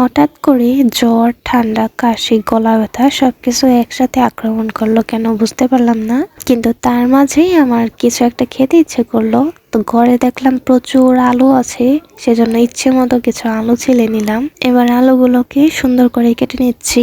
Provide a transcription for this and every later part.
হঠাৎ করে জ্বর, ঠান্ডা, কাশি, গলা ব্যথা সবকিছু একসাথে আক্রমণ করল কেন বুঝতে পারলাম না। কিন্তু তার মাঝেই আমার কিছু একটা খেতে ইচ্ছে করল। তো ঘরে দেখলাম প্রচুর আলু আছে, সেজন্য ইচ্ছে মতো কিছু আলু ছেলে নিলাম। এবার আলুগুলোকে সুন্দর করে কেটে নিচ্ছি,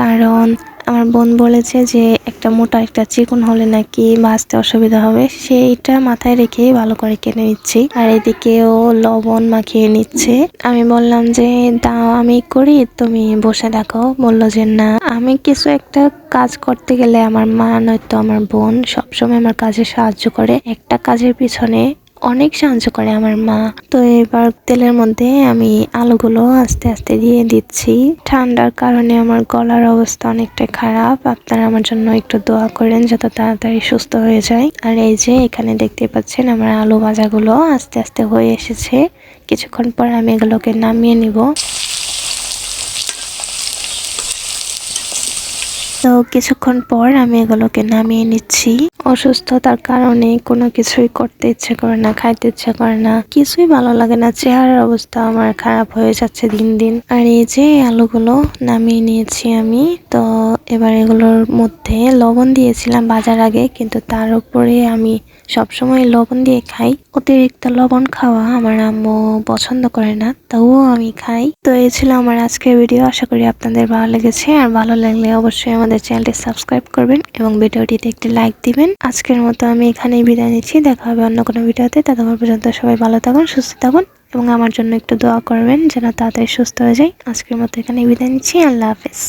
কারণ আমার বোন বলেছে যে একটা মোটা একটা চিকন হলে নাকি ভাজতে অসুবিধা হবে। সেইটা মাথায় রেখে ভালো করে কেটে নিচ্ছি। আর এদিকেও লবণ মাখিয়ে নিচ্ছে। আমি বললাম যে, দাও, আমি করি, তুমি বসে দেখো। বলল যে, না। আমি কিছু একটা কাজ করতে গেলে আমার মা নয়তো আমার বোন সবসময় আমার কাজে সাহায্য করে। একটা কাজের পিছনে অনেক সাহায্য করে আমার মা। তো এবার তেলের মধ্যে আমি আলুগুলো আস্তে আস্তে দিয়ে দিচ্ছি। ঠান্ডার কারণে আমার গলার অবস্থা অনেকটা খারাপ। আপনারা আমার জন্য একটু দোয়া করেন যত তাড়াতাড়ি সুস্থ হয়ে যায়। আর এই যে এখানে দেখতে পাচ্ছেন আমার আলু ভাজাগুলো আস্তে আস্তে হয়ে এসেছে। কিছুক্ষণ পর আমি এগুলোকে নামিয়ে নিব। তো কিছুক্ষণ পর আমি এগুলোকে নামিয়ে নিচ্ছি। অসুস্থতার কারণে কোনো কিছুই করতে ইচ্ছে করে না, খাইতে ইচ্ছে করে না। কিছুই ভালো লাগে না, চেহারার অবস্থা আমার খারাপ হয়ে যাচ্ছে দিন দিন। আর এই যে আলুগুলো নামিয়ে নিয়েছি আমি, তো এবার এগুলোর মধ্যে লবণ দিয়েছিলাম বাজার আগে, কিন্তু তার উপরে আমি সবসময় লবণ দিয়ে খাই। অতিরিক্ত লবণ খাওয়া আমার আম্মু পছন্দ করে না, তবুও আমি খাই। তো এই ছিল আমার আজকের ভিডিও। আশা করি আপনাদের ভালো লেগেছে, আর ভালো লাগলে অবশ্যই আমাদের চ্যানেলটি সাবস্ক্রাইব করবেন এবং ভিডিওটিতে একটি লাইক দিবেন। আজকের মতো আমি এখানেই বিদায় নিচ্ছি। দেখা হবে অন্য কোনো ভিডিওতে। ততক্ষণ পর্যন্ত সবাই ভালো থাকুন, সুস্থ থাকুন এবং আমার জন্য একটু দোয়া করবেন যেন তাড়াতাড়ি সুস্থ হয়ে যায় আজকের মতো এখানেই বিদায় নিচ্ছি। আল্লাহ হাফেজ।